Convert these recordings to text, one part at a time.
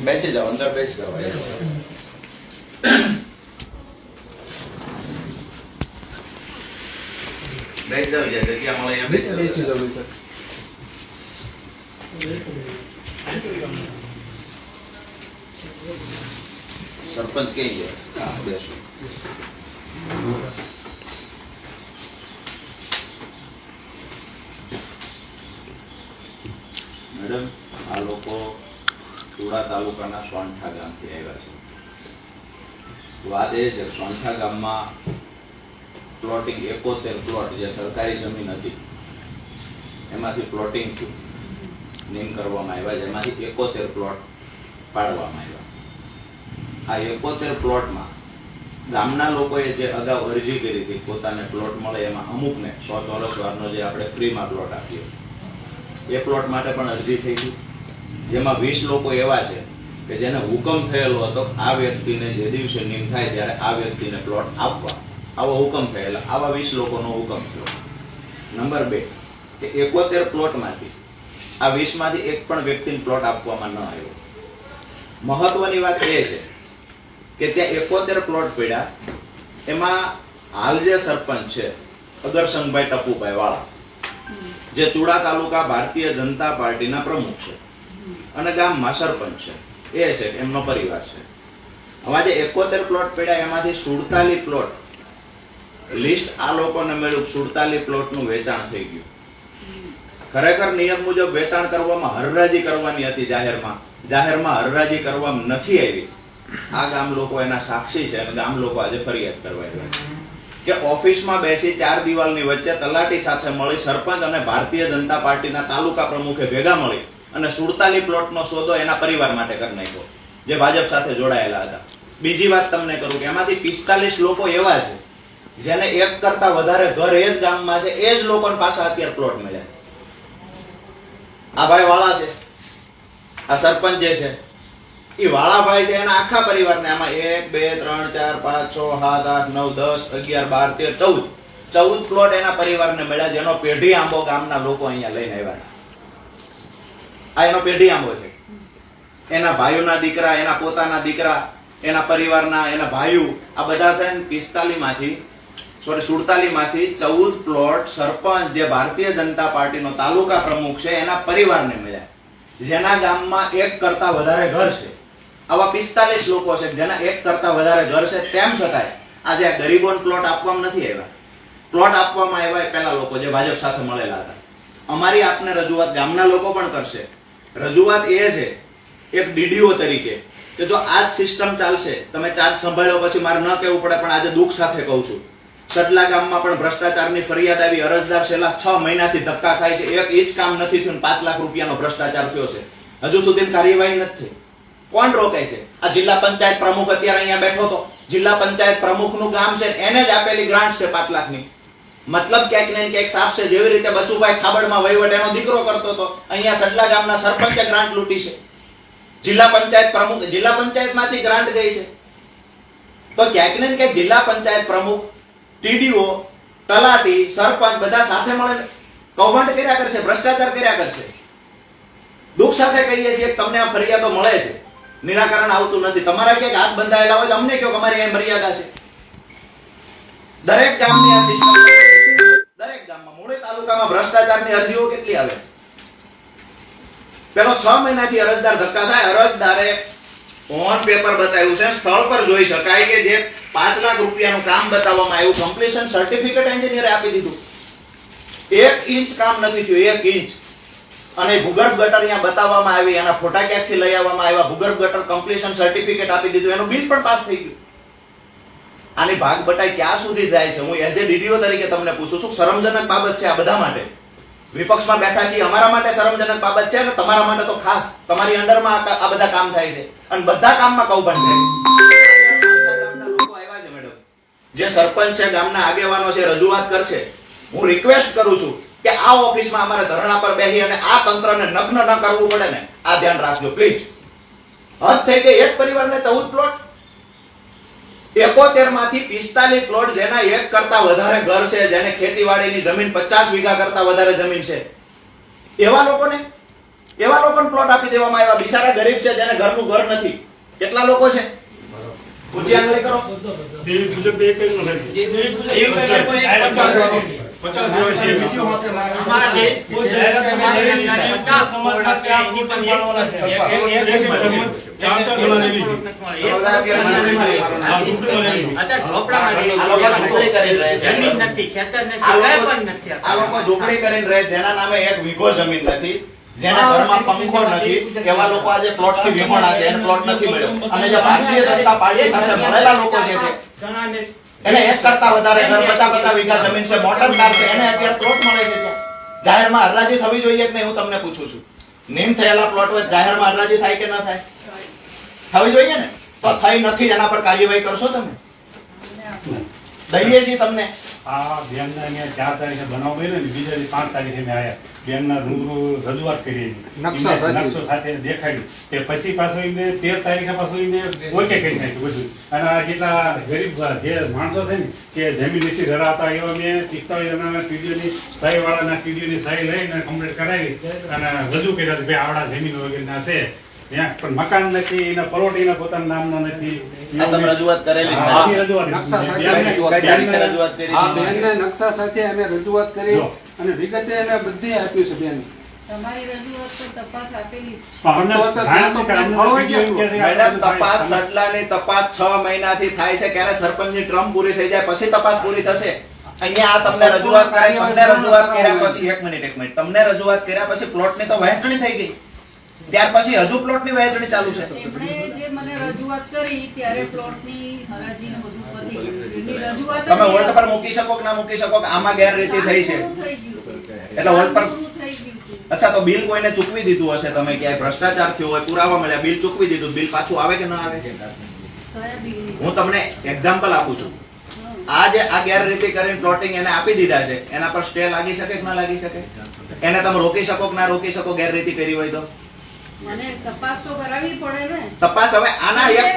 બેસી જાઓ અંદર બેસી જાઓ બેસી જાવ જગ્યા મળે અહીંયા બેસી જાવ સરપંચ કઈ ગયા હા બેસો. મેડમ આ લોકો ચુડા તાલુકાના સોંઠા ગામથી આવ્યા છે. વાત એ છે સોંઠા ગામમાં પ્લોટિંગ એકોતેર પ્લોટ જે સરકારી જમીન હતી, એમાંથી પ્લોટિંગ નેમ કરવામાં આવ્યા જેમાંથી એકોતેર પ્લોટ પાડવામાં આવ્યા. આ એકોતેર પ્લોટમાં ગામના લોકોએ જે અગાઉ અરજી કરી હતી, પોતાને પ્લોટ મળે એમાં અમુકને સો ચોરસ વારનો જે આપણે ફ્રીમાં પ્લોટ આપ્યો એ પ્લોટ માટે પણ અરજી થઈ હતી જેમાં વીસ લોકો એવા છે કે જેને હુકમ થયેલો હતો આ વ્યક્તિને જે દિવસે નિમ થાય ત્યારે આ વ્યક્તિને પ્લોટ આપવા. આવો હુકમ થયેલા. આવા વીસ લોકોનો હુકમ થયો. નંબર બે, કે એકોતેર પ્લોટમાંથી આ વીસમાંથી એક પણ વ્યક્તિને પ્લોટ આપવામાં ન આવ્યો. મહત્વની વાત એ છે કે ત્યાં એકોતેર પ્લોટ પડ્યા. એમાં હાલ જે સરપંચ છે, અગરસંગભાઈ ટપુભાઈ વાળા, જે ચુડા તાલુકા ભારતીય જનતા પાર્ટીના પ્રમુખ છે. અને ગામમાં સરપંચ છે. એ છે, એમનો પરિવાર છે. હવે જે એકોતેર પ્લોટ પડ્યા, એમાંથી સુડતાલીસ પ્લોટ લિસ્ટ આ લોકોને મળ્યું સુડતાલીસ પ્લોટનું વેચાણ થઈ ગયું. ખરેખર નિયમ મુજબ વેચાણ કરવામાં હરરાજી કરવાની હતી જાહેરમાં. જાહેરમાં હરરાજી કરવામાં નથી આવી. આ ગામ લોકો એના સાક્ષી છે અને ગામ લોકો આજે ફરિયાદ કરવા આવ્યા છે. કે ઓફિસમાં બેસી ચાર દિવાલની વચ્ચે તલાટી સાથે મળી સરપંચ અને ભારતીય જનતા પાર્ટીના તાલુકા પ્રમુખે ભેગા મળી. અને સુડતાલી પ્લોટનો સોદો એના પરિવાર માટે કરી નાખ્યો, જે ભાજપ સાથે જોડાયેલા હતા. બીજી વાત તમને કરું કે એમાંથી પિસ્તાલીસ લોકો એવા છે, જેને એક કરતા વધારે ઘર એ જ ગામમાં છે, એ જ લોકો પાસે અત્યારે પ્લોટ મળ્યા. આ ભાઈ વાળા છે, આ સરપંચ જે છે, એ વાળાભાઈ છે, એના આખા પરિવારને આમાં એક, બે, ત્રણ, ચાર, પાંચ, છ, સાત, આઠ, નવ, દસ, અગિયાર, બાર, તેર, ચૌદ. ચૌદ પ્લોટ એના પરિવારને મળ્યા, જેનો પેઢી આંબો ગામના લોકો અહીંયા લઈને આવ્યા આ એનો પેઢી આંબો છે. એના ભાઈઓના દીકરા, એના પોતાના દીકરા, એના પરિવારના, એના ભાઈઓ, આ બધા થઈને પિસ્તાલીસમાંથી સોરી સુડતાલીસમાંથી ચૌદ પ્લોટ સરપંચ જે ભારતીય જનતા પાર્ટીનો તાલુકા પ્રમુખ છે, એના પરિવારને મળ્યા. જેના ગામમાં એક કરતા વધારે ઘર છે. આવા પિસ્તાલીસ લોકો છે, જેના એક કરતા વધારે ઘર છે, તેમ છતાંય આજે આ ગરીબોને પ્લોટ આપવામાં નથી આવ્યા. પ્લોટ આપવામાં આવ્યા એ પહેલા લોકો જે ભાજપ સાથે મળેલા હતા. અમારી આપને રજૂઆત ગામના લોકો પણ કરશે. રજૂઆત એ છે, એક ડીડીઓ તરીકે, કે જો આ જ સિસ્ટમ ચાલશે, તમે ચાર્જ સંભાળ્યો પછી મારે ન કહેવું પડે, પણ આજે દુઃખ સાથે કહું છું. સટલા ગામમાં પણ ભ્રષ્ટાચારની ફરિયાદ આવી, અરજદાર છેલ્લા છ મહિનાથી ધક્કા ખાય છે, એક ઇંચ કામ નથી થયું, પાંચ લાખ રૂપિયાનો ભ્રષ્ટાચાર થયો છે. હજુ સુધી કાર્યવાહી નથી કોણ રોકે છે? આ જિલ્લા પંચાયત પ્રમુખ અત્યારે અહીંયા બેઠો હતો. જિલ્લા પંચાયત પ્રમુખનું ગામ છે એને જ આપેલી ગ્રાન્ટ છે પાંચ લાખની. મતલબ ક્યાંક ને ક્યાંક સાફ છે, જેવી રીતે બચુભાઈ ખાબડમાં વહીવટ એનો દીકરો કરતો હતો, અહીંયા સડલા ગામના સરપંચે ગ્રાન્ટ લૂંટી છે. જિલ્લા પંચાયત પ્રમુખ, જિલ્લા પંચાયતમાંથી ગ્રાન્ટ ગઈ છે. તો ક્યાંક ને ક્યાંક જિલ્લા પંચાયત પ્રમુખ, ટીડીઓ, તલાટી, સરપંચ બધા સાથે મળીને કૌભાંડ કર્યા કરશે, ભ્રષ્ટાચાર કર્યા કરશે. દુઃખ સાથે કહીએ છીએ તમને આ ફરિયાદો મળે છે. નિરાકરણ આવતું નથી. તમારા ક્યાંક હાથ બંધાયેલા હોય તો અમને કયો કે અમારી અહીં મર્યાદા છે. દરેક ગામની આ સિસ્ટમ દરેક તાલુકામાં ભ્રષ્ટાચારની અરજીઓ કેટલી આવે છે? પેલો છ મહિનાથી અરજદાર ધક્કા થાય. અરજદારે ઓન પેપર બતાવ્યું છે. સ્થળ પર જોઈ શકાય કે જે પાંચ લાખ રૂપિયાનું કામ બતાવવામાં આવ્યું. કમ્પ્લીશન સર્ટિફિકેટ એન્જિનિયરે આપી દીધું. એક ઇંચ કામ નથી થયું. એક ઇંચ. અને ભૂગર્ભ ગટર અહીંયા બતાવવામાં આવી. એના ફોટા ક્યાંકથી લઈ આવવામાં આવ્યા? ભૂગર્ભ ગટર કમ્પ્લીશન સર્ટિફિકેટ આપી દીધું. એનું બિલ પણ પાસ થઈ ગયું. આની ભાગ બટાઈ ક્યાં સુધી જાય છે? હું એઝ એ ડીડીઓ તરીકે તમને પૂછું છું, શરમજનક બાબત છે આ બધા માટે. વિપક્ષમાં બેઠા છીએ, અમારા માટે શરમજનક બાબત છે અને તમારા માટે તો ખાસ. તમારી અંડરમાં આ બધા કામ થાય છે. અને બધા કામમાં કૌભાંડ થાય છે. જે સરપંચ છે, ગામના આગેવાનો છે, રજૂઆત કરશે. હું રિક્વેસ્ટ કરું છું કે આ ઓફિસમાં અમારે ધરણા પર બેસી અને આ તંત્રને નગ્ન ન કરવું પડે ને, આ ધ્યાન રાખજો પ્લીઝ હદ થઈ ગઈ, એક પરિવારને ચૌદ પ્લોટ એકોતેરમાંથી પિસ્તાલીસ પ્લોટ જેના એક કરતા વધારે ઘર છે જેને ખેતીવાડીની જમીન પચાસ વીઘા કરતા વધારે જમીન છે એવા લોકોને એવા લોકોને પ્લોટ આપી દેવામાં આવ્યા બિચારા ગરીબ છે જેને ઘરનું ઘર નથી કેટલા લોકો છે ઊંચી આંગળી કરો પચાસ ઝૂંપડી કરીને રહે છે. નામે એક વીઘો જમીન નથી. જેના ઘરમાં પંખો નથી. એવા લોકો આજે પ્લોટથી વિમોણા છે. એને પ્લોટ નથી મળ્યો. અને જે ભારતીય જનતા પાર્ટી સાથે મળેલા લોકો જે છે એને એક કરતા વધારે ઘર પચાસ પચાસ વીઘા જમીન છે મોટર કાર છે એને અત્યારે પ્લોટ મળે છે ત્યાં. જાહેરમાં હરરાજી થવી જોઈએ કે નહીં હું તમને પૂછું છું. નિમ થયેલા પ્લોટ વચ્ચે જાહેરમાં હરરાજી થાય કે ન થાય? થવી જોઈએ ને? તો થઈ નથી એના પર કાર્યવાહી કરશો તમે? દઈએ છીએ તમને. આ બેનના અહીંયા ચાર તારીખે બનાવ બન્યો ને બીજા પાંચ તારીખે મેં આયા. બેનના રૂબરૂ રજૂઆત કરી. નકશા સાથે. દેખાડ્યું કે પછી પાછો એમને તેર તારીખે પાછો એમને ઓકે કરી નાખ્યું બધું અને આ જેટલા ગરીબ જે માણસો છે ને કે જમીન નથી હતા એવા મેં પિસ્તાળીસ જણાના ટીડીઓની સહી વાળાના ટીડીઓની સાહી લઈને કમ્પ્લીટ કરાવી અને રજૂ કર્યા કે ભાઈ આવડા જમીન વગેરેના છે પણ મકાન નથી એના પ્લોટ પોતાના નામના નથી. તમે રજૂઆત કરેલી છે. હા, આની રજૂઆત. નકશા સાથે રજૂઆત કરી. હા હતી? બેનને નકશા સાથે અમે રજૂઆત કરી અને વિગતે અમે બધી આપી છે બેન તમારી રજૂઆત તો તપાસ. સડલાની તપાસ છ મહિનાથી થાય છે. ક્યારે સરપંચની ટ્રમ પૂરી થઈ જાય પછી તપાસ પૂરી થશે. અહીંયા આ તમને રજૂઆત કરી તમને રજૂઆત કર્યા પછી એક મિનિટ એક મિનિટ. તમને રજૂઆત કર્યા પછી પ્લોટની તો વહેંચણી થઈ ગઈ. ત્યાર પછી હજુ પ્લોટની વહેંચણી ચાલુ છે. જે મને રજૂઆત કરી ત્યારે પ્લોટની હરાજી ને બધું પતી ગયું. એમની રજૂઆત તમે હોલ્ડ પર મૂકી શકો કે ના મૂકી શકો કે આમાં ગેરરીતિ થઈ છે. એટલે હોલ્ડ પર. અચ્છા તો બિલ કોઈને ચૂકવી દીધું હશે? તમે ક્યાંય ભ્રષ્ટાચાર થયો હોય પુરાવા મળ્યા બિલ ચૂકવી દીધું બિલ પાછું આવે કે ના આવે? હું તમને એક્ઝામ્પલ આપું છું. આ જે આ ગેરરીતિ કરીને પ્લોટિંગ એને આપી દીધા છે એના પર સ્ટે લાગી શકે કે ના લાગી શકે? એને તમે રોકી શકો કે ના રોકી શકો ગેરરીતિ કરી હોય તો? તપાસ તો કરાવવી પડે ને. તપાસ હવે આના એક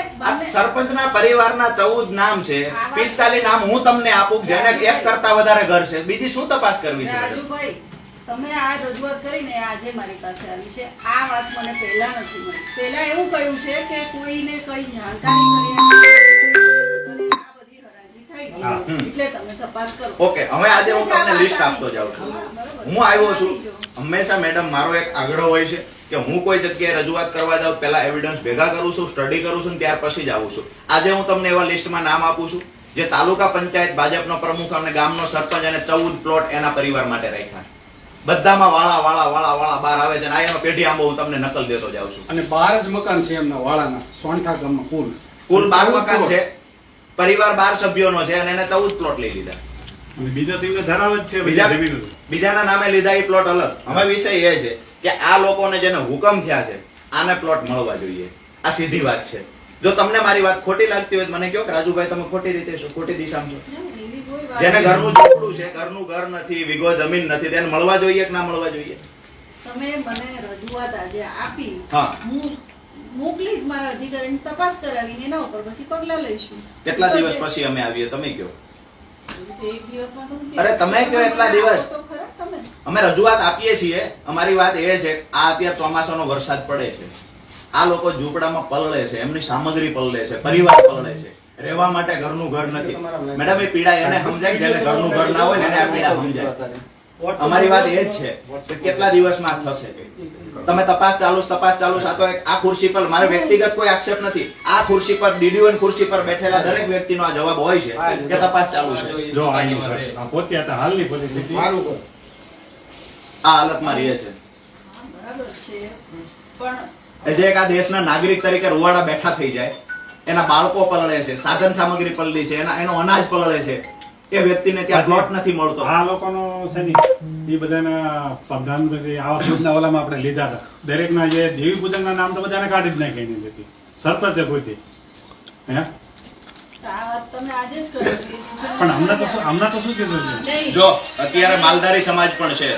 સરપંચના પરિવારના ચૌદ નામ છે. પિસ્તાલીસ નામ હું તમને આપું જેને એક કરતા વધારે ઘર છે. બીજી શું તપાસ કરવી છે? રાજુભાઈ તમે આ રજૂઆત કરીને આજે મારી પાસે આવી છે. આ વાત મને પહેલા નથી મળી. પહેલા એવું કહ્યું છે કે કોઈને કઈ જાણકારી કરી ઓકે હવે આજે હું તમને લિસ્ટ આપતો જાઉં છું. હું આવ્યો છું. હંમેશા મેડમ મારો એક આગ્રહ હોય છે કે હું કોઈ જગ્યાએ રજૂઆત કરવા જાઉં પહેલા એવિડન્સ ભેગા કરું છું સ્ટડી કરું છું ત્યાર પછી જ આવું છું. આજે હું તમને એવા લિસ્ટમાં નામ આપું છું જે તાલુકા પંચાયત ભાજપનો પ્રમુખ અને ગામનો સરપંચ અને ચૌદ પ્લોટ એના પરિવાર માટે રાખ્યા બધામાં વાળા વાળા વાળા વાળા બાર આવે છે અને આ પેઢી આંબો હું તમને નકલ દેતો જાઉં છું. અને બાર જ મકાન છે એમના વાળાના સોંઠા ગામમાં કુલ. કુલ બાર મકાન છે. પરિવાર બાર સભ્યોનો છે અને એને ચૌદ પ્લોટ લઈ લીધા. અને બીજા તેમને ધરાવે છે બીજા બીજા બીજાના નામે લીધા એ પ્લોટ અલગ. હવે વિષય એ છે કે આ લોકોને જેને હુકમ થયા છે આને પ્લોટ મળવા જોઈએ. આ સીધી વાત છે. જો તમને મારી વાત ખોટી લાગતી હોય તો મને કહો કે રાજુભાઈ તમે ખોટી રીતે છો ખોટી દિશામાં છો? જેને ઘરનું ઝૂંપડું છે ઘરનું ઘર નથી વિગો જમીન નથી તેને મળવા જોઈએ કે ના મળવા જોઈએ? તમે મને રજૂઆત આજે આપી. હા. મોકલીશ મારા અધિકારીને તપાસ કરાવીને એના ઉપર પછી પગલા લઈશું. કેટલા દિવસ પછી અમે આવીએ? તમે હું અરે તમે કયો એટલા દિવસ. અમે રજૂઆત આપીએ છીએ. અમારી વાત એ છે આ અત્યારે ચોમાસાનો વરસાદ પડે છે. આ લોકો ઝૂંપડામાં પલળે છે એમની સામગ્રી પલળે છે પરિવાર પલળે છે. રહેવા માટે ઘરનું ઘર નથી. મેડમ એ પીડા એને સમજાય જેને ઘરનું ઘર ના હોય ને એને આ પીડા સમજાય. અમારી વાત એ જ છે કે કેટલા દિવસમાં થશે? તમે તપાસ ચાલુ તપાસ ચાલુ છે. આ તો આ ખુરશી પર મારે વ્યક્તિગત કોઈ આક્ષેપ નથી. આ ખુરશી પર ડીડીઓ ખુરશી પર બેઠેલા દરેક વ્યક્તિનો આ જવાબ હોય છે કે તપાસ ચાલુ છે. જો આ એનું આ હાલની પરિસ્થિતિ. મારું આ હાલતમાં રહે છે. બરાબર છે. પણ જે એક આ દેશના નાગરિક તરીકે રૂવાડા બેઠા થઈ જાય એના બાળકો પલળે છે સાધન સામગ્રી પલળી છે એના એનો અનાજ પલળે છે એ વ્યક્તિને ત્યાં પ્લોટ નથી મળતો. આ લોકોનો છે ને એ બધાના પ્રધાનમંત્રી આવાસ યોજના ઓલામાં આપણે લીધા હતા. દરેકના જે દેવી પૂજનના નામ તો બધાને કાઢી જ નાખી એની અંદરથી સરપંચે પોતે હે? આ વાત તમે આજે જ કરો છો. પણ હમણાં તો શું- હમણાં તો શું કીધું છે? જો અત્યારે માલધારી સમાજ પણ છે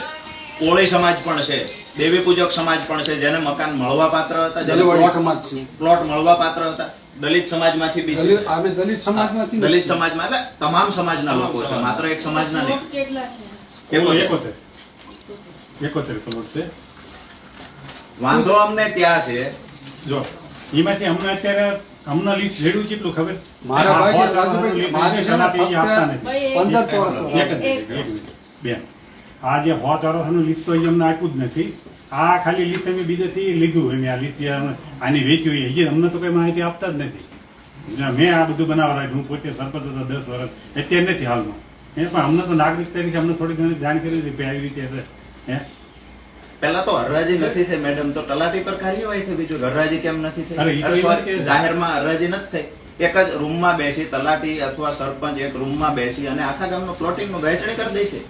કોળી સમાજ પણ છે દેવી પૂજક સમાજ પણ છે જેને મકાન મળવા પાત્ર હતા જેને પ્લોટ મળવા પાત્ર હતા. દલિત સમાજમાંથી બી દલિત છે અમે દલિત સમાજમાંથી દલિત સમાજમાં એટલે તમામ સમાજના લોકો છે માત્ર એક સમાજના. નહીં. કેટલા છે? એકોતેર. એકોતેર. કરોડ છે. વાંધો અમને ત્યાં છે. જો એમાંથી અમને અત્યારે હમણાં લિસ્ટ જેડું કેટલું ખબર? મારા ભાઈ રાજુભાઈ, ને આપતા નથી. પંદર ચોરસ. મિનિટ. આ જે સો ચોરસનું લિસ્ટ તો અમને આપ્યું જ નથી. આ ખાલી લિસ્ટ અમે બીજેથી લીધું એમ આ લિસ્ટ જે આની વેચ્યું હજી અમને તો કઈ માહિતી આપતા જ નથી. મેં આ બધું બનાવવા હું પોતે સરપંચ હતો દસ વર્ષ. અત્યારે નથી હાલમાં. એ પણ અમને તો નાગરિક તરીકે અમને થોડી ઘણી જાણકારી હતી કે આવી રીતે હે? પેલા તો હરરાજી નથી થઈ મેડમ. તો તલાટી પર કાર્યવાહી થઈ બીજું. હરરાજી કેમ નથી થઈ? જાહેરમાં હરરાજી નથી થઈ. એક જ રૂમમાં બેસી તલાટી અથવા સરપંચ એક રૂમમાં બેસી અને આખા ગામનો પ્લોટિંગનું વહેંચણી કરી દે છે.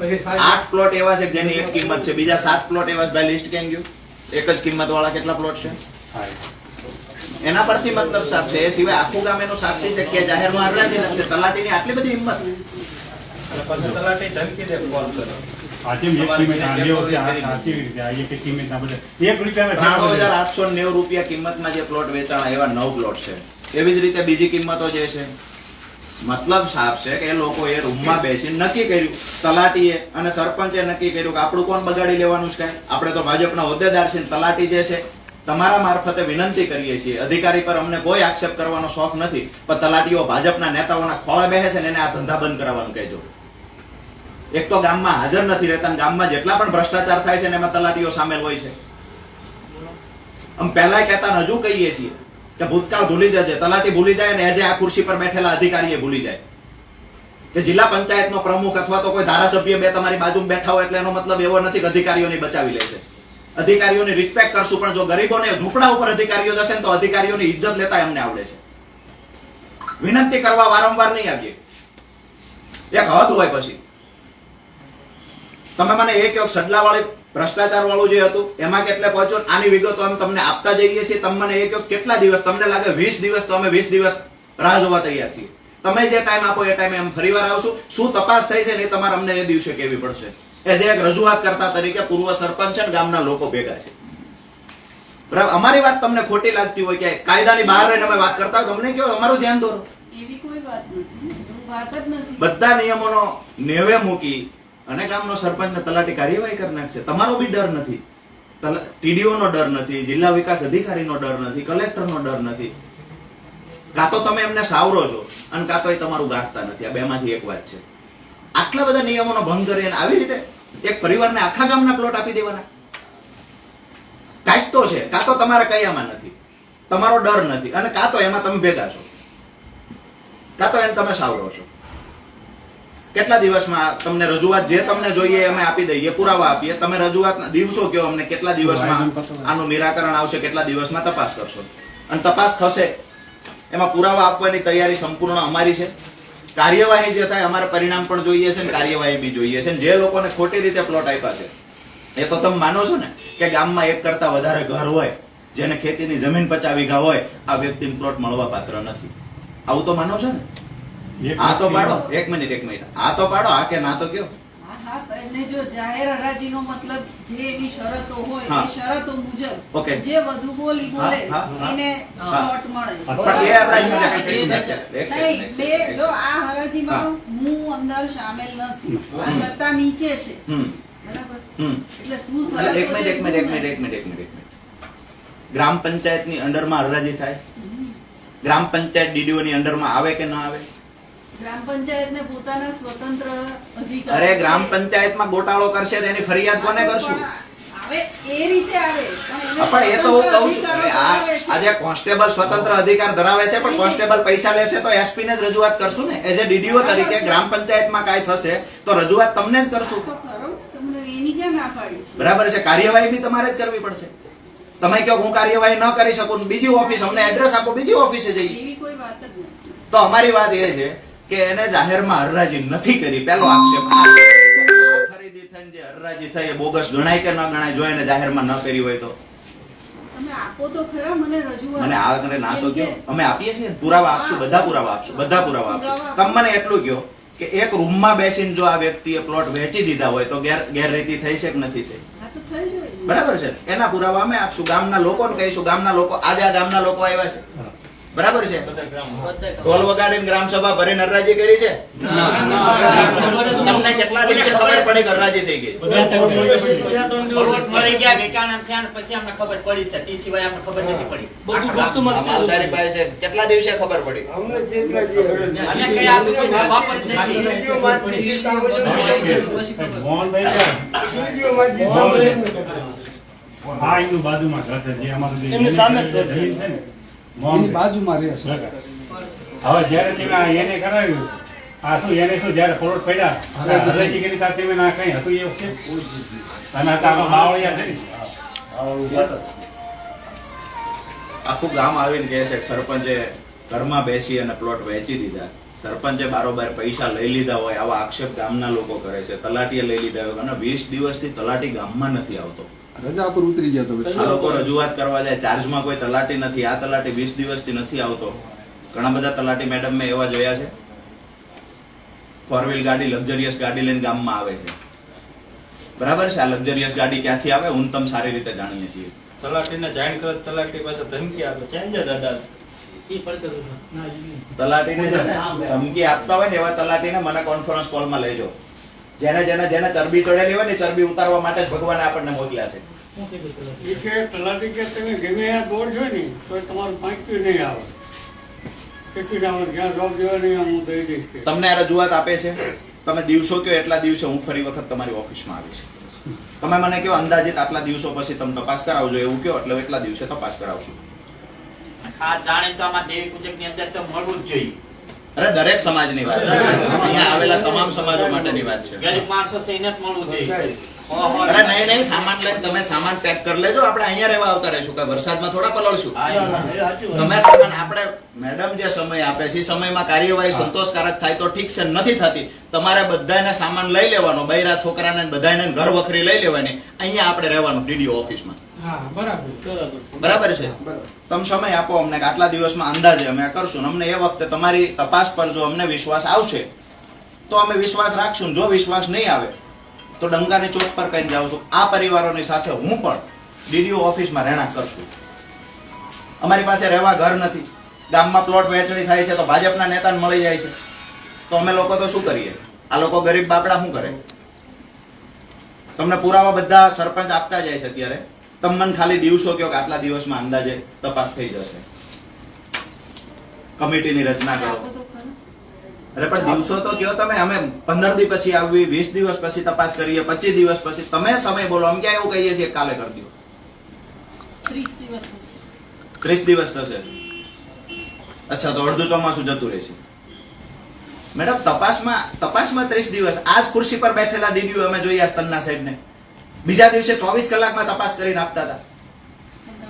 આઠ પ્લોટ એવા છે જેની એક કિંમત છે. બીજા સાત પ્લોટ એવા ભાઈ લિસ્ટ કેમ ગયું? એક જ કિંમત વાળા કેટલા પ્લોટ છે? એના પરથી મતલબ સાફ છે. એ સિવાય આખું ગામ એનું સાક્ષી છે કે જાહેરમાં હરરાજી નથી. તલાટીની આટલી બધી હિંમત? અને પછી તલાટી ધમકી દે કરો. આઠસો નેવું રૂપિયા કિંમતમાં જે પ્લોટ વેચાણ એવા નવ પ્લોટ છે. એવી જ રીતે બીજી કિંમતો જે છે? મતલબ સાફ છે કે એ લોકો એ રૂમમાં બેસી નક્કી કર્યું. તલાટીએ અને સરપંચે નક્કી કર્યું કે આપણું કોણ બગાડી લેવાનું છે કાંઈ? આપણે તો ભાજપના હોદ્દેદાર છે તલાટી જે છે, તમારા મારફતે વિનંતી કરીએ છીએ. અધિકારી પર અમને કોઈ આક્ષેપ કરવાનો શોખ નથી, પણ તલાટીઓ ભાજપના નેતાઓના ખોળે બેસે છે ને એને આ ધંધા બંધ કરાવવાનું કહેજો. એક તો ગામમાં હાજર નથી રહેતા ગામમાં જેટલા પણ ભ્રષ્ટાચાર થાય છે ને એમાં તલાટીઓ સામેલ હોય છે. આમ પહેલા કહેતા હજુ કહીએ છીએ. કે ભૂતકાળ ભૂલી જજે, તલાટી ભૂલી જાય ને એજે આ ખુરશી પર બેઠેલા અધિકારીએ ભૂલી જાય. કે જિલ્લા પંચાયતનો પ્રમુખ અથવા તો કોઈ ધારાસભ્ય બે તમારી બાજુમાં બેઠા હોય એટલે એનો મતલબ એવો નથી કે અધિકારીઓને બચાવી લેશે. અધિકારીઓની રિસ્પેક્ટ કરશું, પણ જો ગરીબોને ઝૂંપડા ઉપર અધિકારીઓ જશે ને તો અધિકારીઓની ઇજ્જત લેતા એમને આવડે છે. વિનંતી કરવા વારંવાર નહીં આવીએ. એક હદ હોય પછી. તમે મને એક કહો સડલા વાળી ભ્રષ્ટાચાર વાળું જે હતું એમાં કેટલે પહોંચ્યો આની વિગતો અમે તમને આપતા જઈએ છીએ. તમને મને એ કેટલા દિવસ તમને લાગે વીસ દિવસ તો અમે વીસ દિવસ રાહ જોવા તૈયાર છીએ. તમે જે ટાઈમ આપો એ ટાઈમે અમે ફરીવાર આવશું શું તપાસ થઈ છે ને તમારે અમને એ દિવસે કેવી પડશે. એ જે એક રજૂઆત કરતા તરીકે પૂર્વ સરપંચ છે ગામના લોકો ભેગા છે. બરાબર? અમારી વાત તમને ખોટી લાગતી હોય કે કાયદાની બહાર રહીને અમે વાત કરતા હોય તમને કયો અમારું ધ્યાન દોરો. બધા નિયમોનો નેવે મૂકી અને ગામનો સરપંચ ને તલાટી કાર્યવાહી કરી નાખશે. તમારો બી ડર નથી. ટીડીઓ નો ડર નથી, જિલ્લા વિકાસ અધિકારીનો ડર નથી, કલેક્ટરનો ડર નથી. કાં તો તમે એમને સાવરો છો અને કાં તો એ તમારું ગાંઠતા નથી. આ બેમાંથી એક વાત છે. આટલા બધા નિયમોનો ભંગ કરી અને આવી રીતે એક પરિવારને આખા ગામના પ્લોટ આપી દેવાના. કાંઈક તો છે. કાં તો તમારા કયામાં નથી. તમારો ડર નથી. અને કાં તો એમાં તમે ભેગા છો. કાં તો એને તમે સાવરો છો. કેટલા દિવસમાં તમને રજૂઆત જે તમને જોઈએ અમે આપી દઈએ પુરાવા આપીએ. તમે રજૂઆત દિવસો કયો અમને કેટલા દિવસમાં આનું નિરાકરણ આવશે કેટલા દિવસમાં તપાસ કરશો. અને તપાસ થશે. એમાં પુરાવા આપવાની તૈયારી સંપૂર્ણ અમારી છે. કાર્યવાહી જે થાય અમારે પરિણામ પણ જોઈએ છે ને કાર્યવાહી બી જોઈએ છે જે લોકોને ખોટી રીતે પ્લોટ આપ્યા છે એ તો તમે માનો છો ને કે ગામમાં એક કરતા વધારે ઘર હોય જેને ખેતીની જમીન પચાવી વીઘા હોય આ વ્યક્તિને પ્લોટ મળવા પાત્ર નથી. આવું તો માનો છો ને? આ તો પાડો એક મિનિટ એક મિનિટ. આ તો પાડો આ કે ના તો કયો? હા હા અને જો જાહેર હરાજીનો મતલબ જે એની શરતો હોય એ શરતો મુજબ. જે વધુ બોલી બોલે હા, હા, હા. એને હા. મળે હરાજી બરાબર? એક મિનિટ, એક સેકન્ડ, એક નહીં, સેકન્ડ, બે જો આ હરાજીમાં હું. અંદર સામેલ નથી. આ સત્તા નીચે છે. હમ. બરાબર? હમ. એટલે શું એક મિનિટ એક મિનિટ એક મિનિટ એક મિનિટ એક મિનિટ ગ્રામ પંચાયતની અંડરમાં હરાજી થાય? ગ્રામ પંચાયત ડીડીઓ ની અંડરમાં આવે કે ના આવે? ગ્રામ પંચાયતને પોતાના સ્વતંત્ર અધિકાર અરે ગ્રામ. પંચાયતમાં ગોટાળો કરશે તો એની ફરિયાદ કોને કરશું? એ રીતે આવે. પણ એ તો હું કહું છું. આજે કોન્સ્ટેબલ સ્વતંત્ર અધિકાર ધરાવે છે પણ કોન્સ્ટેબલ પૈસા લેશે તો એસપી ને જ રજૂઆત કરશું ને? એઝ એ ડીડીઓ તરીકે ગ્રામ પંચાયતમાં કાંઈ થશે તો રજૂઆત તમને જ કરશું. બરાબર છે. કાર્યવાહી બી તમારે જ કરવી પડશે. તમે કહો હું કાર્યવાહી ન કરી શકું બીજી ઓફિસ અમને એડ્રેસ આપો બીજી ઓફિસે જઈએ એવી કોઈ વાત જ નથી. તો અમારી વાત એ છે કે એને જાહેરમાં હરરાજી નથી કરી. પેલો આક્ષેપ ખરીદી થઈને જે હરરાજી થઈ એ બોગસ ગણાય કે ન ગણાય જો એને જાહેરમાં ન કરી હોય તો. મને ના અમે આપીએ છીએ પુરાવા આપશું બધા પુરાવા આપશું બધા પુરાવા આપશું. તમે મને એટલું કયો કે એક રૂમમાં બેસીને જો આ વ્યક્તિએ પ્લોટ વેચી દીધા હોય તો ગેર ગેરરીતિ થઈ છે કે નથી થઈ. બરાબર છે એના પુરાવા અમે આપશું. ગામના લોકોને કહીશું. ગામના લોકો આજે આ ગામના લોકો આવ્યા છે. બરાબર છે? ઢોલ વગાડીને ગ્રામ સભા ભરીને નરરાજી કરી છે? તમને કેટલા દિવસે ખબર પડી નરરાજી થઈ ગઈ? બધા ત્રણ દિવસ- બધા ત્રણ દિવસ બળવંત મળી ગયા વેચાણ થયા પછી અમને ખબર પડી છે. તે સિવાય અમને ખબર નથી પડી. બધું આખા ગુપ્તમાં આ માલધારી પાસે છે. કેટલા દિવસે ખબર પડી? અને કઈ આ કોઈ જવાબ જ નથી. મોહનભાઈ બાજુમાં ઘર છે, જે અમારું સામે જ ઘર છે. જમીન છે ને, એની બાજુમાં રહે છે. હવે જ્યારે તમે એને કરાવ્યું આ શું એને શું જ્યારે પ્લોટ પડ્યા ત્યારે કરી ત્યારે તમે ના કઈ હતું એ વખતે અને અત્યારે બાવળિયા છે. આખું ગામ આવીને કહે છે સરપંચે ઘરમાં બેસી અને પ્લોટ વેચી દીધા. સરપંચે બારોબાર પૈસા લઈ લીધા હોય આવા આક્ષેપ ગામના લોકો કરે છે. તલાટીએ લઈ લીધા હોય. અને વીસ દિવસથી તલાટી ગામમાં નથી આવતો. રજા પર ઉતરી ગયા તો આ લોકો રજૂઆત કરવા જાય ચાર્જમાં કોઈ તલાટી નથી આ તલાટી વીસ દિવસથી નથી આવતો. ઘણા બધા તલાટી મેડમ મેં એવા જોયા છે. ફોર વ્હીલ ગાડી લક્ઝરિયસ ગાડી લઈને ગામમાં આવે છે. બરાબર છે? આ લક્ઝરિયસ ગાડી ક્યાંથી આવે? હું તમ સારી રીતે જાણીએ છીએ. તલાટીને જાણ કરે તલાટી પાસે ધમકી આપે. છે ને દાદા તલાટીને ને ધમકી આપતા હોય ને એવા તલાટીને મને કોન્ફરન્સ કોલમાં લઈ જાઓ. જેને જેને જેને ચરબી ચડેલી હોય ને ચરબી ઉતારવા માટે જ ભગવાને આપણને મોકલ્યા છે. એ કે તલાટી કે તમે ગમે દોડશો ને તો તમારું પાંચ્યું નહીં આવે. તમને આ રજૂઆત આપે છે? તમે દિવસો કયો એટલા દિવસે હું ફરી વખત તમારી ઓફિસમાં આવીશ? તમે મને કયો અંદાજિત આટલા દિવસો પછી તમે તપાસ કરાવજો એવું કયો? એટલે એટલા દિવસે તપાસ કરાવશું ખાસ જાણે તો આમાં દેવી પૂજકની અંદર તો મળવું જ જોઈએ. અરે દરેક સમાજની વાત છે. અહીંયા આવેલા તમામ સમાજો માટેની વાત છે. ગરીબ માણસો જ મળવું જોઈએ. હો, હો, અરે નહીં નહીં સામાન લઈને તમે સામાન પેક કરી લેજો આપણે અહીંયા રહેવા આવતા રહીશું. કે વરસાદમાં થોડા પલળશું. તમે સામાન આપણે મેડમ જે સમય આપે છે એ સમયમાં કાર્યવાહી સંતોષકારક થાય તો ઠીક છે નથી થતી. તમારે બધાને સામાન લઈ લેવાનો બૈરા છોકરાને બધાને ઘર વખરી લઈ લેવાની. અહીંયા આપણે રહેવાનું ડીડીઓ ઓફિસમાં. બરાબર. બરાબર છે. તમે સમય આપો અમને આટલા દિવસમાં અંદાજે અમે આ કરશું અમને એ વખતે તમારી તપાસ પર જો અમને વિશ્વાસ આવશે તો અમે વિશ્વાસ રાખશું જો વિશ્વાસ નહીં આવે તો ડંકાની ચોક પર કઈ જાઉં છું. આ પરિવારોની સાથે હું પણ ડીડીઓ ઓફિસમાં રહેણાંક કરશું. અમારી પાસે રહેવા ઘર નથી. ગામમાં પ્લોટ વહેંચણી થાય છે તો ભાજપના નેતાને મળી જાય છે. તો અમે લોકો તો શું કરીએ? આ લોકો ગરીબ બાપડા શું કરે? તમને પુરાવા બધા સરપંચ આપતા જાય છે અત્યારે. તમે મને ખાલી દિવસો કયો કે આટલા દિવસમાં અંદાજે તપાસ થઈ જશે. કમિટીની રચના કરો. અરે પણ દિવસો તો કયો તમે અમે પંદર દિવસ પછી આવી વીસ દિવસ પછી તપાસ કરીએ પચીસ દિવસ પછી તમે સમય બોલો અમે ક્યાં એવું કહીએ છીએ કાલે કરી દો. ત્રીસ દિવસ થશે. ત્રીસ દિવસ થશે. અચ્છા તો અડધું ચોમાસું જતું રહેશે. મેડમ તપાસમાં તપાસમાં ત્રીસ દિવસ. આજ ખુરશી પર બેઠેલા ડીડીઓ અમે જોઈએ સ્તનના સાહેબને. બીજા દિવસે ચોવીસ કલાકમાં તપાસ કરીને આપતા હતા.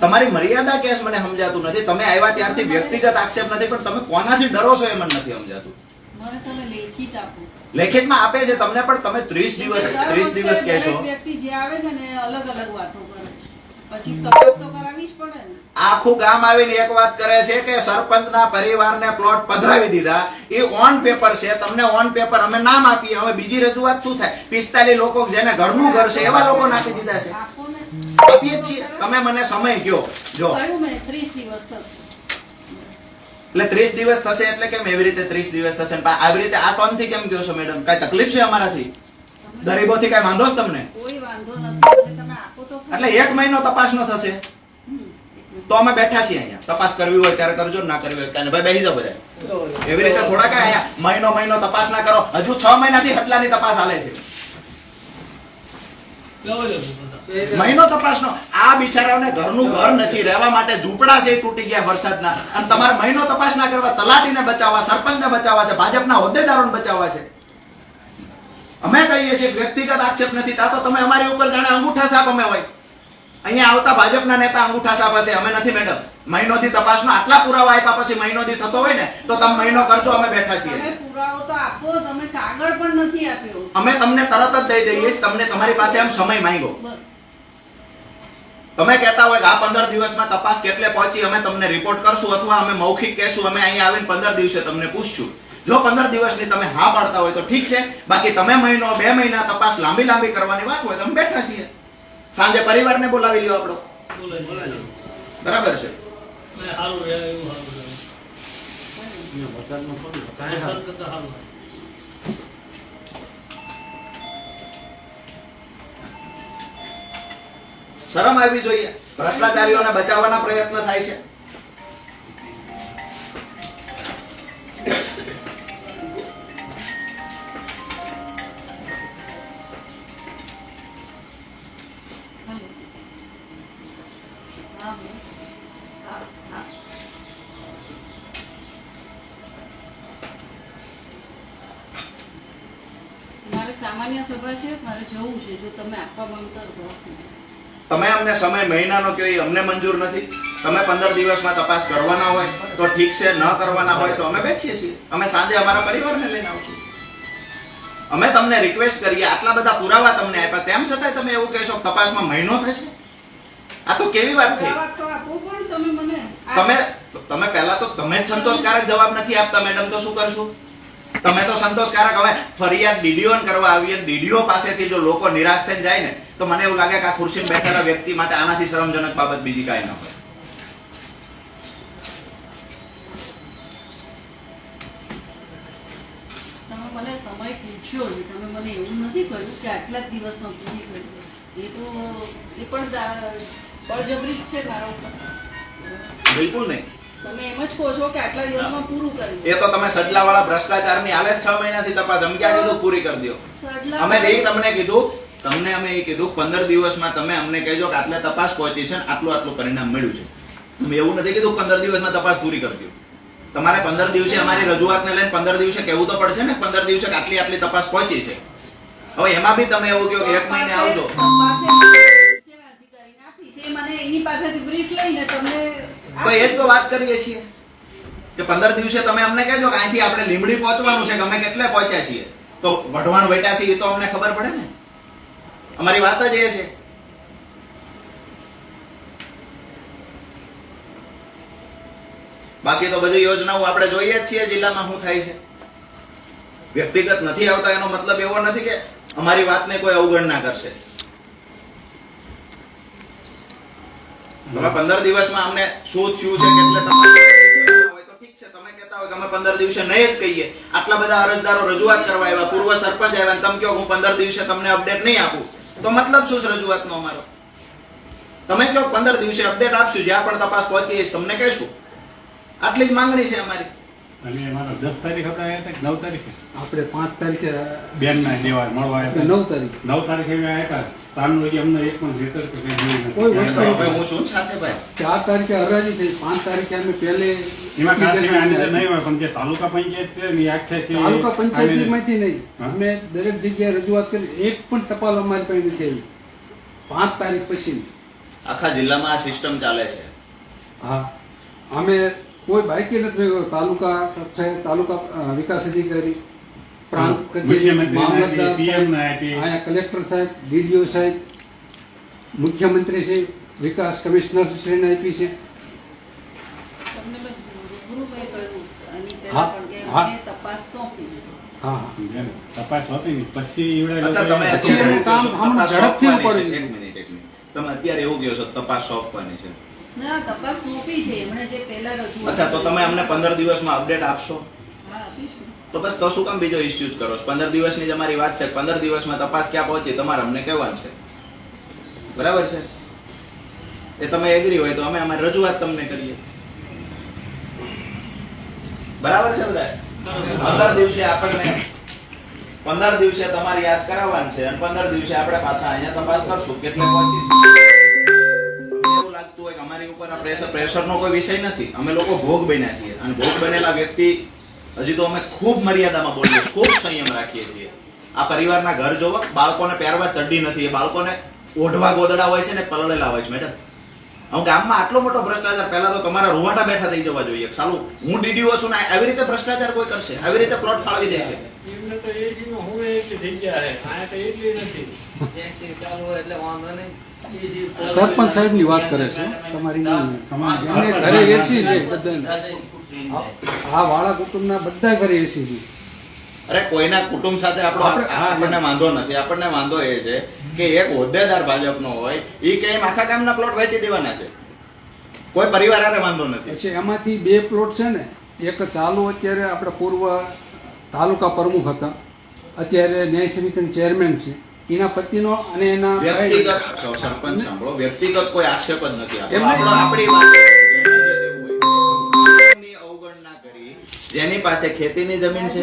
તમારી મર્યાદા કેસ મને સમજાતું નથી. તમે આવ્યા ત્યારથી વ્યક્તિગત આક્ષેપ નથી પણ તમે કોનાથી ડરો છો એ મને નથી સમજાતું. લેખિત આપો. લેખિતમાં આપે છે તમને પણ તમે ત્રીસ દિવસ ત્રીસ દિવસ કહેશો. વ્યક્તિ જે આવે છે ને અલગ અલગ વાતો આખું ગામ આવીને એક વાત કરે છે કે સરપંચના પરિવારને પ્લોટ પધરાવી દીધા. એ ઓન પેપર છે. તમને ઓન પેપર અમે નામ આપીએ. હવે બીજી રજૂઆત શું થાય? પિસ્તાલીસ લોકો જેને ઘરનું ઘર છે એવા લોકો આપી દીધા છે. આપીએ છીએ. તમે મને સમય કયો જો એટલે ત્રીસ દિવસ થશે એટલે કેમ એવી રીતે ત્રીસ દિવસ થશે? આવી રીતે આ ટોનથી કેમ કહો છો મેડમ કઈ તકલીફ છે અમારાથી? ગરીબોથી કઈ વાંધો છે તમને? કોઈ વાંધો નથી. એટલે એક મહિનો તપાસનો થશે. હમ, એક મિનિટ. તો અમે બેઠા છીએ અહીંયા. તપાસ કરવી હોય ત્યારે કરજો ના કરવી હોય ત્યારે. ભાઈ બેસી જાવ બધા. એવી રીતે થોડા કાંઈ અહીંયા મહિનો મહિનો તપાસ ના કરો. હજુ છ મહિનાથી હટલાની તપાસ હાલે છે. મહિનો તપાસનો. આ બિચારાઓને ઘરનું ઘર નથી. રહેવા માટે ઝૂંપડા છે તૂટી ગયા વરસાદના. અને તમારે મહિનો તપાસ ના કરવા તલાટીને બચાવવા સરપંચને બચાવવા છે ભાજપના હોદ્દેદારોને બચાવવા છે. અમે કહીએ છીએ વ્યક્તિગત આક્ષેપ નથી. તા તો તમે અમારી ઉપર જાણે અંગૂઠા સાપ અમે હોય. અહીંયા આવતા ભાજપના નેતા અંગૂઠા સાપ હશે. અમે નથી મેડમ. મહિનોથી તપાસનો આટલા પુરાવા આપ્યા પછી મહિનોથી થતો હોય ને તો તમે મહિનો કરજો અમે બેઠા છીએ. પુરાવો તો આપો તમે કાગળ પણ નથી આપ્યો. અમે તમને તરત જ દઈ દઈએ. તમને તમારી પાસે એમ સમય માંગ્યો. તમે કહેતા હોય કે આ પંદર દિવસમાં તપાસ કેટલે પહોંચી અમે તમને રિપોર્ટ કરશું અથવા અમે મૌખિક કહેશું. અમે અહીંયા આવીને પંદર દિવસે તમને પૂછશું. જો પંદર દિવસની તમે હા પાડતા હોય તો ઠીક છે. બાકી તમે મહિનો, બે મહિના તપાસ લાંબી લાંબી કરવાની વાત હોય તો અમે બેઠા છીએ. સાંજે પરિવારને બોલાવી લ્યો આપણો. બરાબર છે. શરમ આવવી જોઈએ. ભ્રષ્ટાચારીઓને બચાવવાના પ્રયત્ન થાય છે. હા. મારે સામાન્ય સભા છે, મારે જવું છે, જો તમે આપવા માંગતા હો તમે અમને સમય મહિનાનો કયો એ અમને મંજૂર નથી. તમે પંદર દિવસમાં તપાસ કરવાના હોય, તો ઠીક છે, ન કરવાના હોય, તો અમે બેઠીએ છીએ. અમે સાંજે અમારા પરિવારને લઈને આવશું. અમે તમને રિક્વેસ્ટ કરીએ, આટલા બધા પુરાવા તમને આપ્યા. તેમ છતાંય તમે એવું કહેશો તપાસમાં મહિનો થશે? આ તો કેવી વાત થઈ તમે મને તમે તમે પહેલા તો તમે જ સંતોષકારક જવાબ નથી આપતા મેડમ તો શું કરશું? તમે તો સંતોષકારક. હવે ફરિયાદ ડીડીઓ કરવા આવીએ ડીડીઓ પાસેથી જો લોકો નિરાશ થઈને જાય ને તો મને એવું લાગે કે આ ખુરશી બેઠેલા વ્યક્તિ માટે આનાથી શરમજનક બાબત બીજી કાંઈ ન હોય. મને સમય પૂછ્યો ને તમે મને એવું નથી કહ્યું કે આટલા જ દિવસમાં પૂરી કરી એ તો એ પણ બળજબરી જ છે મારા ઉપર. બિલકુલ નહીં. તમે એમ જ કહો છો કે આટલા દિવસમાં પૂરું કરી એ તો તમે સડલાવાળા ભ્રષ્ટાચારની હાલે જ છ મહિનાથી તપાસ. અમે ક્યાં કીધું પૂરી કરી દો? અમે એ તમને કીધું. તમને અમે એ કીધું પંદર દિવસમાં તમે અમને કહેજો કે આટલે તપાસ પહોંચી છે આટલું આટલું પરિણામ મળ્યું છે. તમે એવું નથી કીધું પંદર દિવસમાં તપાસ પૂરી કરી દો. તમારે પંદર દિવસે અમારી રજૂઆતને લઈને પંદર દિવસે કહેવું તો પડશે ને પંદર દિવસે આટલી આટલી તપાસ પહોંચી છે. હવે એમાં બી તમે એવું કહો કે એક મહિને આવજો તપાસે નીચેના અધિકારીને આપીશ. પાસેથી બ્રીફ લઈને તમને તો એ જ તો વાત કરીએ છીએ કે પંદર દિવસે તમે અમને કહેજો કે અહીંથી આપણે લીમડી પહોંચવાનું છે કે અમે કેટલે પહોંચ્યા છીએ. તો વઢવાણ વેટા છીએ, એ તો અમને ખબર પડે ને? અમારી વાત જ એ છે. બાકી તો બધી યોજનાઓ આપણે જોઈએ જ છીએ, જિલ્લામાં શું થાય છે. વ્યક્તિગત નથી આવતા, એનો મતલબ એવો નથી કે અમારી વાતને કોઈ અવગણના કરશે. તમે પંદર દિવસમાં અમને શું થયું છે એટલે તપાસ ઠીક છે તમે કહેતા હોય કે અમે પંદર દિવસે નહીં જ કહીએ. આટલા બધા અરજદારો રજૂઆત કરવા આવ્યા પૂર્વ સરપંચ આવ્યા તમે કહો હું પંદર દિવસે તમને અપડેટ નહીં આપું. તો મતલબ શું છે રજૂઆતનો અમારો? તમે કહો પંદર દિવસે અપડેટ આપશું જ્યાં પણ તપાસ પહોંચી તમને કહેશું. આટલી જ માંગણી છે અમારી. અને મારા દસ તારીખ હતા આવ્યા નવ તારીખે? આપણે પાંચ તારીખે બેન ના દેવા મળવા નવ તારીખ. નવ તારીખે આવ્યા હતા. તારનું અમને એક પણ લેટર કે કંઈ જોયું નથી. કોઈ વસ્તુ હવે હું શું સાથે ભાઈ? ચાર તારીખે હરાજી થઈ પાંચ તારીખે અમે પહેલે એમાં ખાસ આની અંદર નહીં હોય પણ જે તાલુકા પંચાયત છે ને તાલુકા પંચાયત આવીને- નહીં. અમે દરેક જગ્યાએ રજૂઆત કરી એક પણ ટપાલ અમારી પાસે નથી આવી. પાંચ તારીખ પછી. આખા જિલ્લામાં આ સિસ્ટમ ચાલે છે. હા. અમે કોઈ બાઈકે નથી તાલુકા છે તાલુકા વિકાસ અધિકારી પ્રાંત કચેરી મામલતદાર કલેક્ટર સાહેબ ડીડીઓ સાહેબ મુખ્યમંત્રી શ્રી વિકાસ કમિશનર શ્રીને આપી છે. હા. તપાસ સોંપી છે. તપાસ હોતી નહીં પછી તમે કામ ઝડપથી એક મિનિટ એક મિનિટ. તમે અત્યારે એવું કહો છો તપાસ સોંપવાની છે. ના તપાસ સોંપી છે. એમણે જે પહેલા રજૂઆત અચ્છા તો તમે અમને પંદર દિવસમાં અપડેટ આપશો? હા આપીશું. તો બસ, તો શું કામ બીજો ઇસ્યુ કરો? પંદર દિવસની જ અમારી વાત છે. પંદર દિવસમાં તપાસ ક્યાં પહોંચી, તમારે અમને કહેવાનું છે. બરાબર છે? એ તમે એગ્રી હોય તો અમે અમારી રજૂઆત તમને કરીએ. બરાબર છે બધા પંદર દિવસે આપણને, પંદર દિવસે તમારે યાદ કરાવવાનું છે અને પંદર દિવસે આપણે પાછા અહીંયા તપાસ કરશું કેટલે પહોંચી લાગતું હોય કે અમારી ઉપર આ પ્રેશર પ્રેશરનો કોઈ વિષય નથી. અમે લોકો ભોગ બન્યા છીએ. અને ભોગ બનેલા વ્યક્તિ હજી તો અમે ખૂબ મર્યાદામાં બોલીએ ખૂબ સંયમ રાખીએ છીએ. આ પરિવારના ઘર જોવો બાળકોને પહેરવા ચડ્ડી નથી બાળકોને ઓઢવા ગોદડા હોય છે ને પલળેલા હોય છે મેડમ. હું ગામમાં આટલો મોટો ભ્રષ્ટાચાર પહેલા તો તમારા રૂવાટા બેઠા થઈ જવા જોઈએ. સાલું હું ડીડીઓ છું ને આવી રીતે ભ્રષ્ટાચાર કોઈ કરશે? આવી રીતે પ્લોટ ફાળવી દે છે? એમને તો એસીમાં હું એટલી થઈ છે. આયા તો એટલી નથી. સરપંચ સાહેબની વાત કરે છે. તમારી ઘરે એસી છે બધાને. આ વાળા કુટુંબના બધા ઘરે એસી છે. અરે કોઈના કુટુંબ સાથે આપણો આપણને વાંધો નથી. આપણને વાંધો એ છે કે એક હોદ્દેદાર ભાજપનો હોય એ કે એમ આખા ગામના પ્લોટ વેચી દેવાના છે. કોઈ પરિવાર આરે વાંધો નથી. પછી એમાંથી બે પ્લોટ છે ને. એક ચાલુ અત્યારે આપણે પૂર્વ તાલુકા પ્રમુખ હતા. અત્યારે ન્યાય સમિતિના ચેરમેન છે. એના પતિનો અને એના વ્યક્તિગત સરપંચ સાંભળો. વ્યક્તિગત કોઈ આક્ષેપ જ નથી. આપણી વાત જેની પાસે ખેતીની જમીન છે?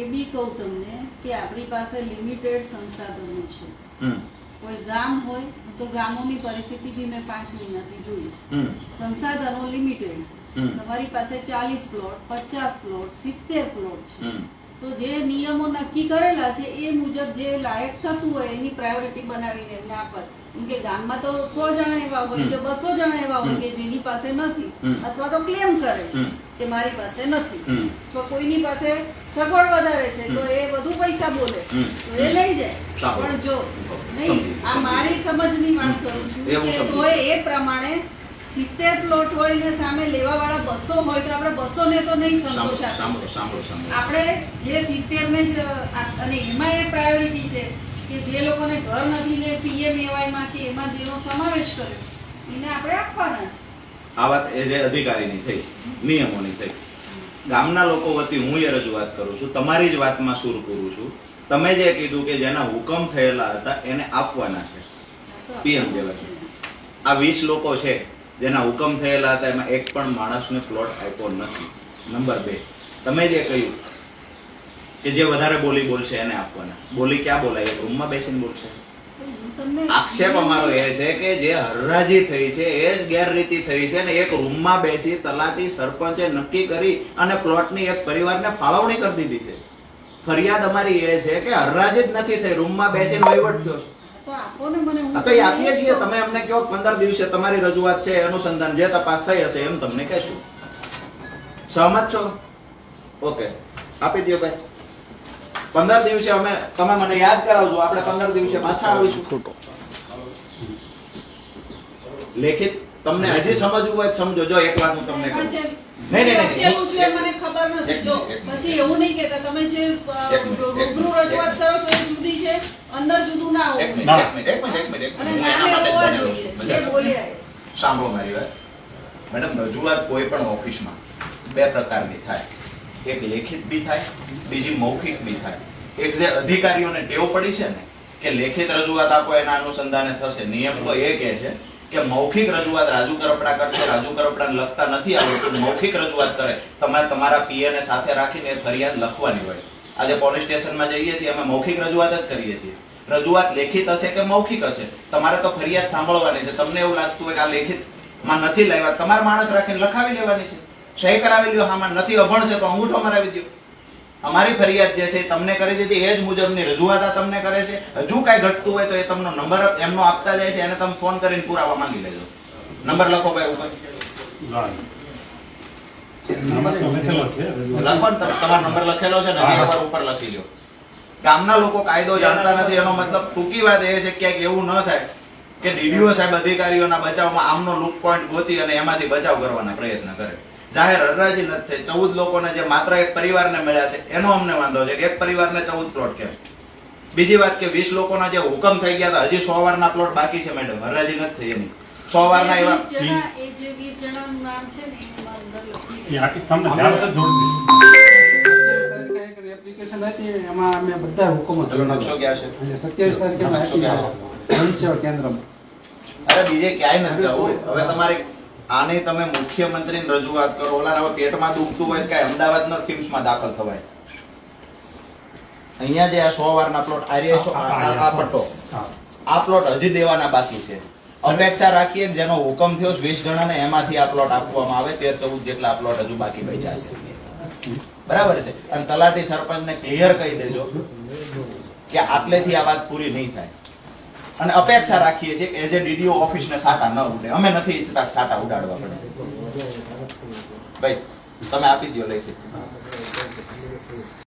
એ બી કહું તમને કે આપણી પાસે લિમિટેડ સંસાધનો છે. કોઈ ગામ હોય તો ગામોની પરિસ્થિતિ બી મેં પાંચ મહિનાથી જોઈ સંસાધનો લિમિટેડ છે. તમારી પાસે ચાલીસ પ્લોટ પચાસ પ્લોટ સિત્તેર પ્લોટ છે. તો જે નિયમો નક્કી કરેલા છે એ મુજબ જે લાયક થતું હોય એની પ્રાયોરિટી બનાવીને ના કેમ કે ગામમાં તો સો જણા એવા હોય કે બસો જણા એવા હોય કે જેની પાસે નથી અથવા તો ક્લેમ કરે છે કે મારી પાસે નથી. તો કોઈની પાસે સગવડ વધારે છે તો એ વધુ પૈસા બોલે. તો એ લઈ જાય. પણ જો નહીં આ મારી સમજની વાત કરું છું કે તો એ પ્રમાણે સિત્તેર પ્લોટ હોય ને સામે લેવા વાળા બસો હોય તો આપણે બસો ને તો નહીં સંતોષ આપણે જે સિત્તેર ને જ અને એમાં એ પ્રાયોરિટી છે કે જે લોકોને ઘર નથી ને પીએમએવાયમાં કે એમાં જેનો સમાવેશ કર્યો એને આપણે આપવાના છે. આ વાત એ જે અધિકારીની થઈ, નિયમોની થઈ. ગામના લોકો વતી હું એ રજૂઆત કરું છું, તમારી જ વાતમાં સુર પૂરું છું. તમે જે કીધું કે જેના હુકમ થયેલા હતા, એને આપવાના છે. પીએમ જેવા આ વીસ લોકો છે, જેના હુકમ થયેલા હતા, એમાં એક પણ માણસને પ્લોટ આપ્યો નથી. નંબર બે, તમે જે કહ્યું કે જે વધારે બોલી બોલશે એને આપવાના. બોલી ક્યાં બોલાય? રૂમમાં બેસીને બોલશે. આક્ષેપ અમારો એ છે કે જે હરરાજી થઈ છે એ જ ગેરરીતિ થઈ છે ને એક રૂમમાં બેસી તલાટી સરપંચે નક્કી કરી અને પ્લોટની એક પરિવારને ફાળવણી કરી દીધી છે. ફરિયાદ અમારી એ છે કે હરરાજી જ નથી થઈ રૂમમાં બેસીને વહીવટ થયો છે. તો એ આપીએ છીએ તમે અમને કહો પંદર દિવસે તમારી રજૂઆત છે અનુસંધાન જે તપાસ થઈ હશે એમ તમને કહેશું. સહમત છો? ઓકે. આપી દો ભાઈ. પંદર દિવસે અમે તમે મને યાદ કરાવજો આપણે પંદર દિવસે પાછા આવીશું. લેખિત તમને હજી સમજવું હોય સમજો. જો એક વાત હું તમને કહું. નહીં, નહીં, નહીં. મને ખબર નથી. પછી એવું નહીં તમે જે રૂબરૂ રજૂઆત કરો છો એ જુદી છે અંદર જુદું ના. એક મિનિટ એક મિનિટ એક મિનિટ. સાંભળો મારી વાત. મેડમ રજૂઆત કોઈ પણ ઓફિસમાં બે પ્રકારની થાય. એક લેખિત બી થાય, બીજી મૌખિક બી થાય. એક જે અધિકારીઓને ટેવ પડી છે ને, કે લેખિત રજૂઆત આપો, એના અનુસંધાને થશે. નિયમ તો એ કહે છે કે મૌખિક રજૂઆત રાજુ કરપડા કરશે, રાજુ કરપડાને લખતા નથી આવડતું. મૌખિક રજૂઆત કરે. તમારે તમારા પીએને સાથે રાખીને ફરિયાદ લખવાની હોય. આજે પોલીસ સ્ટેશનમાં જઈએ છીએ, અમે મૌખિક રજૂઆત જ કરીએ છીએ. રજૂઆત લેખિત હશે કે મૌખિક હશે? તમારે તો ફરિયાદ સાંભળવાની છે. તમને એવું લાગતું હોય કે આ લેખિતમાં નથી લેવા તમારે માણસ રાખીને લખાવી લેવાની છે. સહી કરાવી લ્યો આમાં નથી અભણ છે તો અંગૂઠો મરાવી દો અમારી ફરિયાદ જે છે તમને કરી દીધી એ જ મુજબની રજૂઆત આ તમને કરે છે. હજુ કાંઈ ઘટતું હોય તો એ તમને નંબર એમનો આપતા જાય છે એને તમે ફોન કરીને પુરાવા માંગી લેજો. નંબર લખો ભાઈ ઉપર. તમારો નંબર લખેલો છે ને ઉપર લખી લો ગામના લોકો કાયદો જાણતા નથી એનો મતલબ ટૂંકી વાત એ છે ક્યાંક એવું ન થાય કે ડીડીઓ સાહેબ અધિકારીઓના બચાવમાં આમનો લુક પોઈન્ટ ગોતી અને એમાંથી બચાવ કરવાના પ્રયત્ન કરે. જાહેર હરરાજી નથી થઈ. ચૌદ લોકોને જે માત્ર એક પરિવારને મળ્યા છે એનો અમને વાંધો છે કે એક પરિવારને ચૌદ પ્લોટ કે બીજી વાત કે વીસ લોકોના જે હુકમ થઈ ગયા હતા હજી સો વારના પ્લોટ બાકી છે મેડમ હરરાજી નથી થઈ એની. સો વારના એવા એમાં એપ્લિકેશન અમે બધા હુકમો નકશો ક્યાં છે? સત્યાવીસ તારીખે કેન્દ્રમાં. અરે બીજે ક્યાંય નથી જવું. હવે તમારે આની તમે મુખ્યમંત્રીને રજૂઆત કરો. ઓલા હવે પેટમાં દુખતું હોય કાંઈ અમદાવાદના થીમ્સમાં દાખલ થવાય. અહીંયા જે આ સો વારના પ્લોટ આ પટ્ટો. આ પ્લોટ હજી દેવાના બાકી છે. અપેક્ષા રાખીએ જેનો હુકમ થયો વીસ જણાને એમાંથી આ પ્લોટ આપવામાં આવે તેર ચૌદ જેટલા પ્લોટ હજુ બાકી બચ્યા છે. બરાબર છે? અને તલાટી સરપંચને ક્લિયર કહી દેજો કે આટલેથી આ વાત પૂરી નહીં થાય. અને અપેક્ષા રાખીએ છીએ એઝ એ ડીડીઓ ઓફિસને સાટા ન ઉડે. અમે નથી ઈચ્છતા સાટા ઉડાડવા પડે. ભાઈ, તમે આપી દો લેખિત